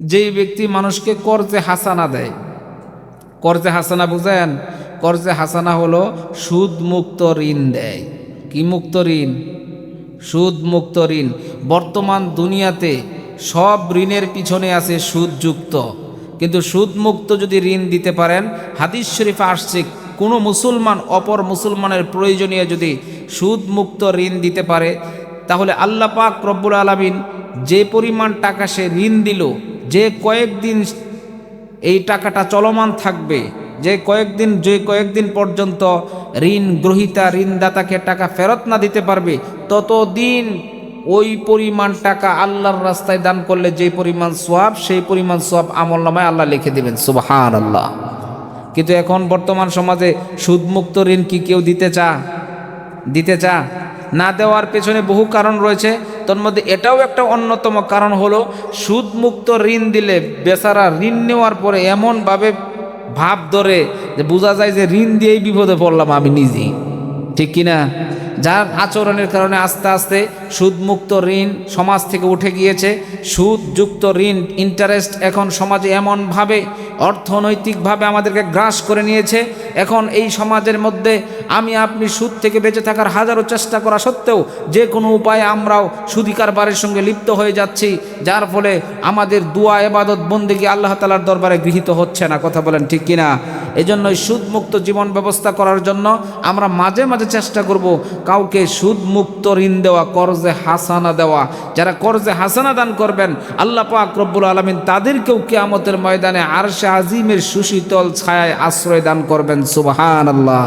যেই ব্যক্তি মানুষকে কর্জে হাসানা দেয়, কর্জে হাসানা বুঝেন, কর্জে হাসানা হলো সুদ মুক্ত ঋণ দেয়। কি মুক্ত ঋণ? সুদ মুক্ত ঋণ। বর্তমান দুনিয়াতে সব ঋণের পিছনে আছে সুদযুক্ত। কিন্তু সুদ মুক্ত যদি ঋণ দিতে পারেন, হাদিস শরীফে আসছে, কোনো মুসলমান অপর মুসলমানের প্রয়োজনীয় যদি সুদ মুক্ত ঋণ দিতে পারে, তাহলে আল্লাহ পাক রব্বুল আলমিন যে পরিমাণ টাকা সে ঋণ দিল যে কয়েকদিন এই টাকাটা চলমান থাকবে, যে কয়েকদিন যে কয়েকদিন পর্যন্ত ঋণ গ্রহীতা, ঋণদাতাকে টাকা ফেরত না দিতে পারবে, ততদিন ওই পরিমাণ টাকা আল্লাহর রাস্তায় দান করলে যে পরিমাণ সোয়াব, সেই পরিমাণ সোয়াব আমল নামায় আল্লাহ লিখে দেবেন সুবাহান আল্লাহ কিন্তু এখন বর্তমান সমাজে সুদমুক্ত ঋণ কি কেউ দিতে চা দিতে চা না দেওয়ার পেছনে বহু কারণ রয়েছে। তোর মধ্যে এটাও একটা অন্যতম কারণ হলো, সুদমুক্ত ঋণ দিলে বেচারা ঋণ নেওয়ার পরে এমনভাবে ভাব ধরে যে বোঝা যায় যে ঋণ দিয়েই বিপদে পড়লাম আমি নিজেই ঠিক কিনা? যার আচরণের কারণে আস্তে আস্তে সুদমুক্ত ঋণ সমাজ থেকে উঠে গিয়েছে। সুদযুক্ত ঋণ ইন্টারেস্ট এখন সমাজে এমনভাবে অর্থনৈতিকভাবে আমাদেরকে গ্রাস করে নিয়েছে। এখন এই সমাজের মধ্যে আমি, আপনি সুদ থেকে বেঁচে থাকার হাজারো চেষ্টা করা সত্ত্বেও যে কোনো উপায়ে আমরাও সুদি কারবারের সঙ্গে লিপ্ত হয়ে যাচ্ছি, যার ফলে আমাদের দুয়া এবাদত বন্দিগি আল্লাহ তালার দরবারে গৃহীত হচ্ছে না। কথা বলেন ঠিক কিনা? এজন্যই সুদমুক্ত জীবন ব্যবস্থা করার জন্য আমরা মাঝে মাঝে চেষ্টা করব কাউকে সুদমুক্ত ঋণ দেওয়া, কর্জে হাসানা দেওয়া। যারা কর্জে হাসানা দান করবেন, আল্লাহ পাক রব্বুল আলমিন তাদেরকেও কেয়ামতের ময়দানে আরশে আজিমের সুশীতল ছায়ায় আশ্রয় দান করবেন সুবহান আল্লাহ